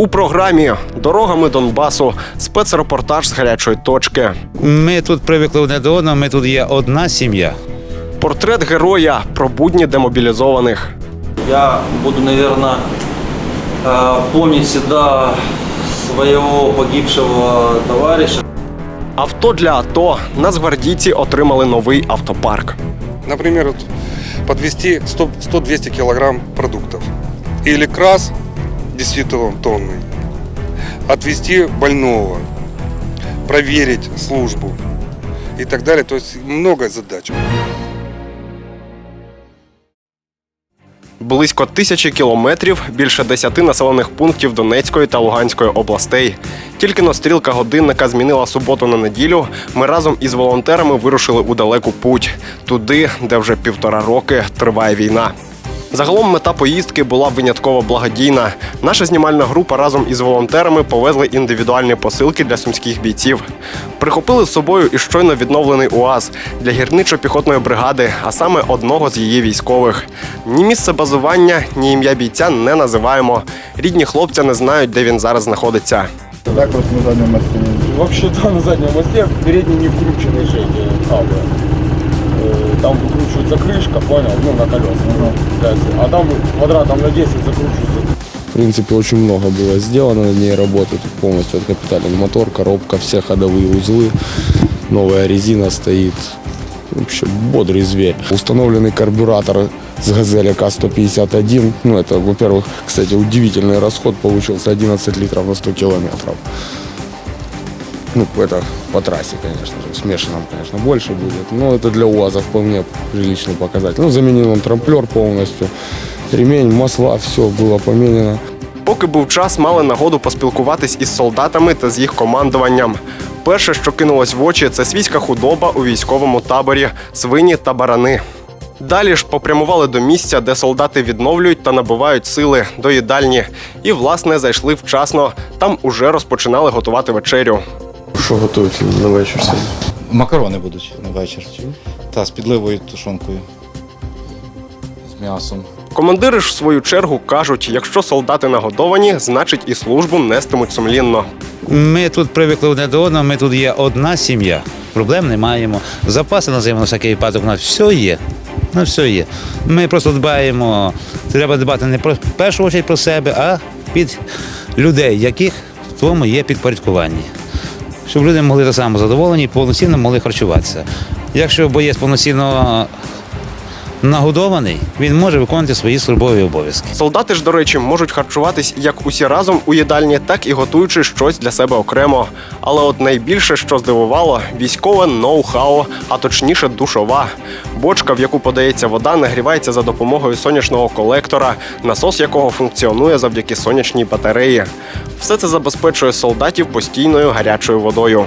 У програмі Дорогами Донбасу спецрепортаж з гарячої точки. Ми тут привикли одне до одного, ми тут є одна сім'я. Портрет героя про будні демобілізованих. Я буду, наверное, помнить всегда своего погибшего товарища. Авто для АТО нацгвардійці отримали новий автопарк. Подвести 100 100-200 килограмм продуктов. Или крас 10 тонны. Отвезти больного. Проверить службу. И так далее. То есть много задач. Близько тисячі кілометрів, більше десяти населених пунктів Донецької та Луганської областей. Тільки но стрілка годинника змінила суботу на неділю. Ми разом із волонтерами вирушили у далеку путь туди, де вже півтора роки триває війна. Загалом мета поїздки була винятково благодійна. Наша знімальна група разом із волонтерами повезли індивідуальні посилки для сумських бійців. Прихопили з собою і щойно відновлений УАЗ для гірничо-піхотної бригади, а саме одного з її військових. Ні місце базування, ні ім'я бійця не називаємо. Рідні хлопця не знають, де він зараз знаходиться. Так вот на заднем мосте. Вообще да, на заднем мосте передний не вкрученный шейки кабы. Э, Там выкручивается крышка, понял, ну на колесах. А там квадратом на 10 закручивается. В принципе, очень много было сделано на ней работы. Полностью откапитален мотор, коробка, все ходовые узлы. Новая резина стоит. Вообще бодрый зверь. Установленный карбюратор с «Газели К-151». Ну, это, во-первых, кстати, удивительный расход получился 11 литров на 100 километров. Ну, это по трассе, конечно же. В смешанном, конечно, больше будет. Но это для УАЗа вполне приличный показатель. Ну, заменил он трамплер полностью. Ремень, масла, все было поменено. Поки був час, мали нагоду поспілкуватись із солдатами та з їх командуванням. Перше, що кинулось в очі, це свійська худоба у військовому таборі, свині та барани. Далі ж попрямували до місця, де солдати відновлюють та набувають сили до їдальні. І, власне, зайшли вчасно. Там уже розпочинали готувати вечерю. Що готують на вечір сьогодні? Макарони будуть на вечір. Та з підливою тушонкою. З м'ясом. Командири ж в свою чергу кажуть: якщо солдати нагодовані, значить і службу нестимуть сумлінно. Ми тут привикли одне до одного, ми тут є одна сім'я. Проблем не маємо. Запаси на зиму на всякий випадок у нас все є. У нас все є. Ми просто дбаємо, треба дбати не про в першу чергу про себе, а під людей, яких в тому є підпорядкування. Щоб люди могли так само задоволені і повноцінно могли харчуватися. Якщо боєць повноцінно нагодований, він може виконувати свої службові обов'язки. Солдати ж, до речі, можуть харчуватись як усі разом у їдальні, так і готуючи щось для себе окремо. Але от найбільше, що здивувало, військове ноу-хау, а точніше душова. Бочка, в яку подається вода, нагрівається за допомогою сонячного колектора, насос якого функціонує завдяки сонячній батареї. Все це забезпечує солдатів постійною гарячою водою.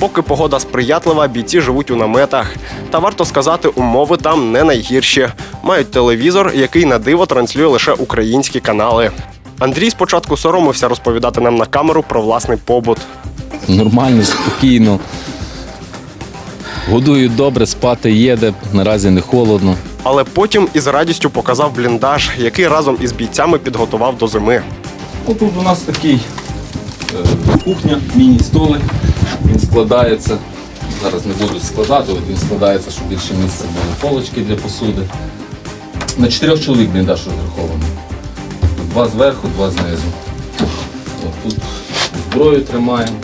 Поки погода сприятлива, бійці живуть у наметах. Та варто сказати, умови там не найгірші. Мають телевізор, який на диво транслює лише українські канали. Андрій спочатку соромився розповідати нам на камеру про власний побут. Нормально, спокійно. Годують добре, спати є, де наразі не холодно. Але потім із радістю показав бліндаж, який разом із бійцями підготував до зими. Тут у нас такий е, кухня, міні-столик. Він складається. Зараз не буду складати, от він складається, щоб більше місця було. Полочки для посуди. На чотирьох чоловік бліндаж розрахований. Два зверху, два знизу. От тут зброю тримаємо,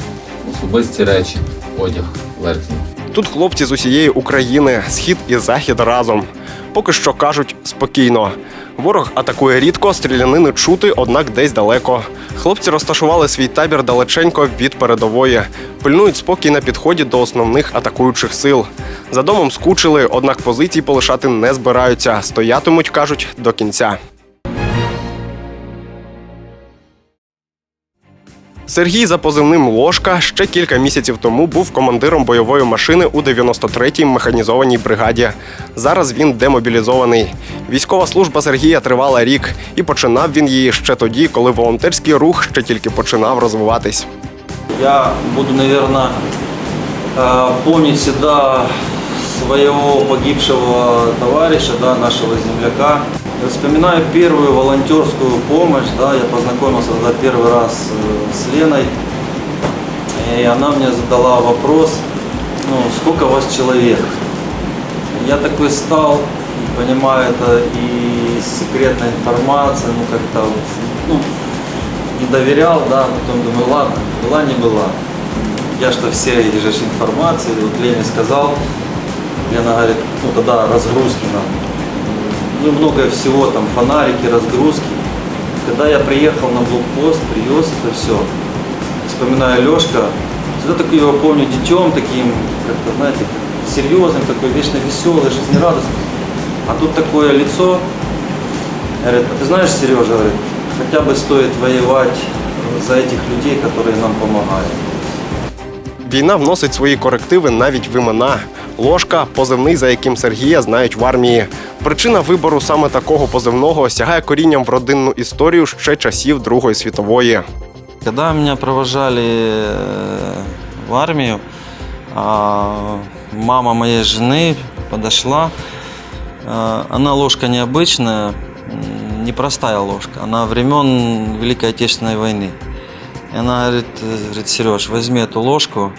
особисті речі, одяг верхній. Тут хлопці з усієї України, схід і захід разом. Поки що кажуть спокійно. Ворог атакує рідко, стрілянини чути, однак десь далеко. Хлопці розташували свій табір далеченько від передової. Пильнують спокій на підході до основних атакуючих сил. За домом скучили, однак позицій полишати не збираються. Стоятимуть, кажуть, до кінця. Сергій за позивним Ложка ще кілька місяців тому був командиром бойової машини у 93-й механізованій бригаді. Зараз він демобілізований. Військова служба Сергія тривала рік, і починав він її ще тоді, коли волонтерський рух ще тільки починав розвиватись. Я буду, наверное, помнить всегда своего погибшего товарища, да, нашего земляка. Вспоминаю первую волонтерскую помощь, да, я познакомился тогда первый раз э, с Леной, и она мне задала вопрос, ну, сколько вас человек? Я такой стал, понимаю, это и секретная информация, ну, как-то, ну, не доверял, да, потом думаю, ладно, была не была. Я что все ж информации, вот Лене сказал, Лена говорит, ну тогда разгрузки надо. Ну много всего, там фонарики, разгрузки. Когда я приехал на блокпост, привез это все, вспоминаю Лешка, всегда такой его помню детем таким, как-то, знаете, серьезным, такой вечно веселый, жизнерадостный. А тут такое лицо, говорит, а ты знаешь, Сережа, говорит, хотя бы стоит воевать за этих людей, которые нам помогают. Війна вносить свої корективи навіть в імена. Ложка позивний, за яким Сергія знають в армії. Причина вибору саме такого позивного сягає корінням в родинну історію ще часів Другої світової. Когда меня провожали э, в армию, а, мама моей жены подошла. А, Она ложка необычная, м, непростая ложка. Она времен Великой Отечественной войны. И она говорит, э, говорит, Сереж, возьми эту ложку.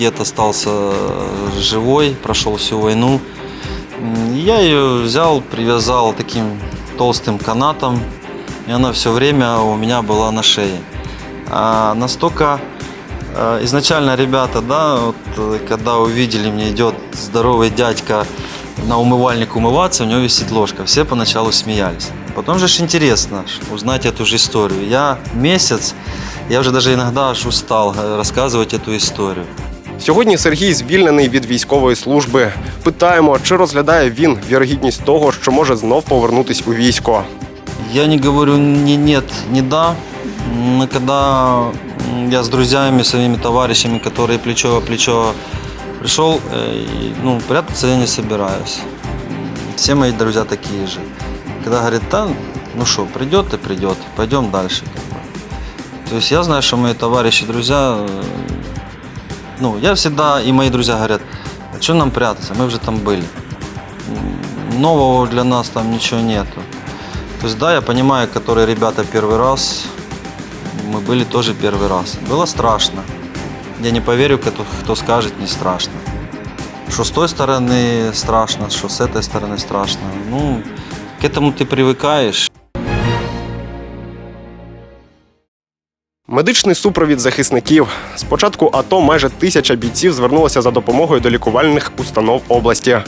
Дед остался живой, прошел всю войну. Я ее взял, привязал таким толстым канатом, и она все время у меня была на шее. А настолько э, изначально ребята, да, вот, э, когда увидели, мне идет здоровый дядька на умывальник умываться, у него висит ложка. Все поначалу смеялись. Потом же интересно узнать эту же историю. Я месяц, я уже даже иногда аж устал э, рассказывать эту историю. Сьогодні Сергій звільнений від військової служби. Питаємо, чи розглядає він вірогідність того, що може знов повернутись у військо. Я не говорю ни нет, ни да. Но когда м, я с друзьями, своими товарищами, которые плечо о плечо пришел, э, и, ну, прятаться я не собираюсь. М, Все мои друзья такие же. Когда говорят, да, ну что, придет и придет, пойдем дальше. как бы. То есть я знаю, что мои товарищи, друзья, э, ну, я всегда, и мои друзья говорят, что нам прятаться, мы уже там были. Нового для нас там ничего нету. То есть да, я понимаю, которые ребята первый раз, мы были тоже первый раз. Было страшно. Я не поверю, кто, кто скажет, не страшно. Что с той стороны страшно, что с этой стороны страшно. Ну, к этому ты привыкаешь. Медичний супровід захисників. З початку АТО майже тисяча бійців звернулося за допомогою до лікувальних установ області.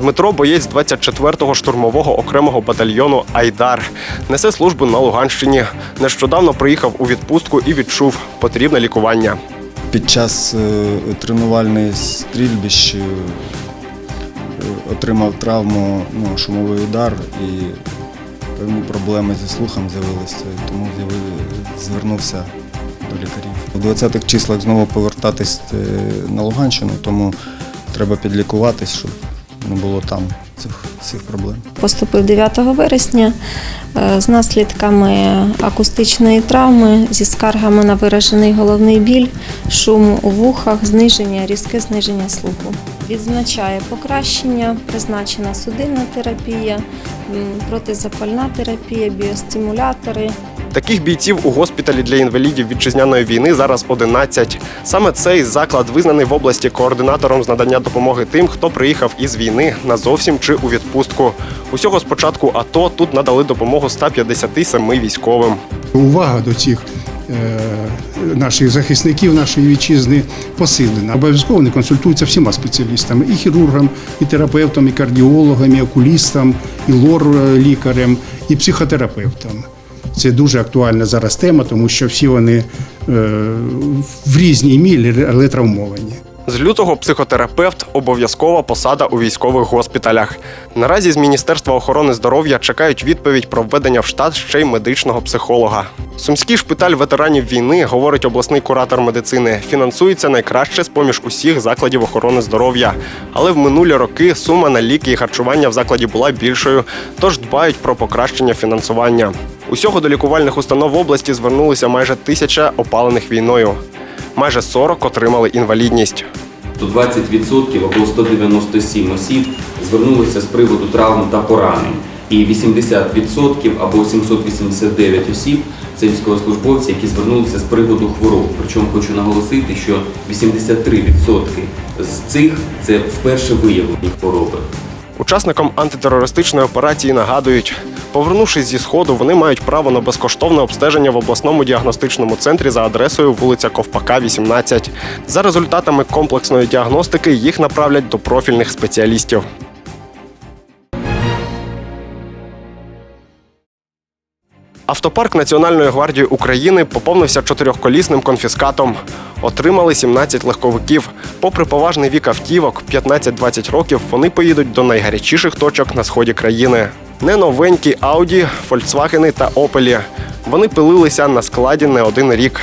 Дмитро, боєць 24-го штурмового окремого батальйону Айдар, несе службу на Луганщині. Нещодавно приїхав у відпустку і відчув потрібне лікування. Під час е, тренувальної стрільбищ е, отримав травму, ну, шумовий удар і певні проблеми зі слухом з'явилися, тому звернувся до лікарів. У 20-х числах знову повертатись е, на Луганщину, тому треба підлікуватись, щоб не було там цих, цих проблем. Поступив 9 вересня е, з наслідками акустичної травми, зі скаргами на виражений головний біль, шум у вухах, зниження, різке зниження слуху. Відзначає покращення, призначена судинна терапія, протизапальна терапія, біостимулятори. Таких бійців у госпіталі для інвалідів вітчизняної війни зараз 11. Саме цей заклад визнаний в області координатором з надання допомоги тим, хто приїхав із війни назовсім чи у відпустку. Усього з початку АТО тут надали допомогу 157 військовим. Увага до цих е, наших захисників нашої вітчизни посилена. Обов'язково вони консультуються всіма спеціалістами: і хірургам, і терапевтам, і кардіологам, і окулістам, і лор-лікарем, і психотерапевтам. Це дуже актуальна зараз тема, тому що всі вони е, в різній мірі, але травмовані. З лютого психотерапевт обов'язкова посада у військових госпіталях. Наразі з Міністерства охорони здоров'я чекають відповідь про введення в штат ще й медичного психолога. Сумський шпиталь ветеранів війни, говорить обласний куратор медицини, фінансується найкраще з поміж усіх закладів охорони здоров'я. Але в минулі роки сума на ліки і харчування в закладі була більшою, тож дбають про покращення фінансування. Усього до лікувальних установ в області звернулися майже тисяча опалених війною. Майже 40 отримали інвалідність. то 20% або 197 осіб звернулися з приводу травм та поранень. І 80% або 789 осіб це військовослужбовці, які звернулися з приводу хвороб. Причому хочу наголосити, що 83% з цих це вперше виявлені хвороби. Учасникам антитерористичної операції нагадують, повернувшись зі сходу, вони мають право на безкоштовне обстеження в обласному діагностичному центрі за адресою вулиця Ковпака, 18. За результатами комплексної діагностики їх направлять до профільних спеціалістів. Автопарк Національної гвардії України поповнився чотирьохколісним конфіскатом. Отримали 17 легковиків. Попри поважний вік автівок, 15-20 років, вони поїдуть до найгарячіших точок на сході країни. Не новенькі Audi, Volkswagen та Opel. Вони пилилися на складі не один рік.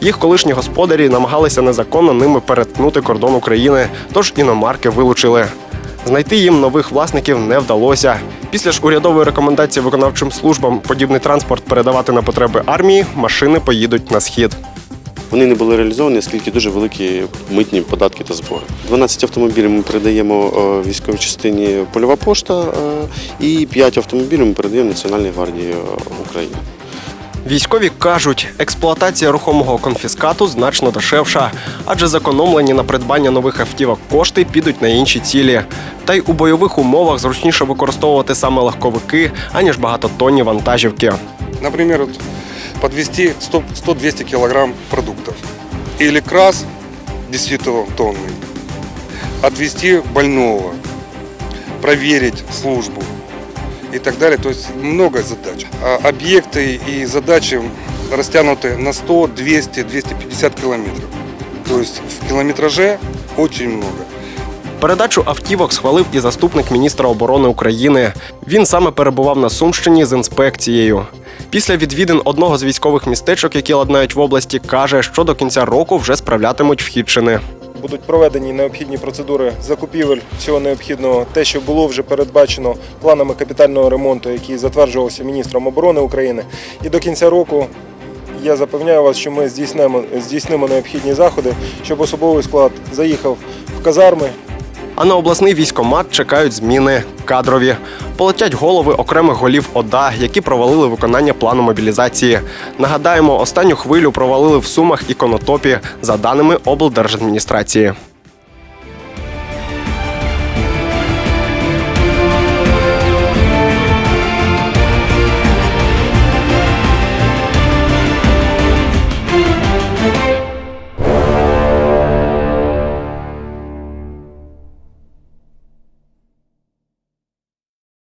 Їх колишні господарі намагалися незаконно ними перетнути кордон України, тож іномарки вилучили. Знайти їм нових власників не вдалося. Після ж урядової рекомендації виконавчим службам подібний транспорт передавати на потреби армії, машини поїдуть на схід. Вони не були реалізовані, оскільки дуже великі митні податки та збори. 12 автомобілів ми передаємо е, військовій частині Польова пошта е, і 5 автомобілів ми передаємо Національній гвардії е, України. Військові кажуть, експлуатація рухомого конфіскату значно дешевша, адже зекономлені на придбання нових автівок кошти підуть на інші цілі. Та й у бойових умовах зручніше використовувати саме легковики, аніж багатотонні вантажівки. Например, вот подвести 100 100-200 килограмм продуктов. Или крас 10 тонны. Отвезти больного. Проверить службу. И так далее. То есть много задач. А объекты и задачи растянуты на 100, 200, 250 километров. То есть в километраже очень много. Передачу автівок схвалив і заступник міністра оборони України. Він саме перебував на Сумщині з інспекцією. Після відвідин одного з військових містечок, які ладнають в області, каже, що до кінця року вже справлятимуть вхідчини. Будуть проведені необхідні процедури закупівель всього необхідного, те, що було вже передбачено планами капітального ремонту, який затверджувався міністром оборони України. І до кінця року я запевняю вас, що ми здійснимо, здійснимо необхідні заходи, щоб особовий склад заїхав в казарми, А на обласний військомат чекають зміни кадрові. Полетять голови окремих голів ОДА, які провалили виконання плану мобілізації. Нагадаємо, останню хвилю провалили в Сумах і Конотопі, за даними облдержадміністрації.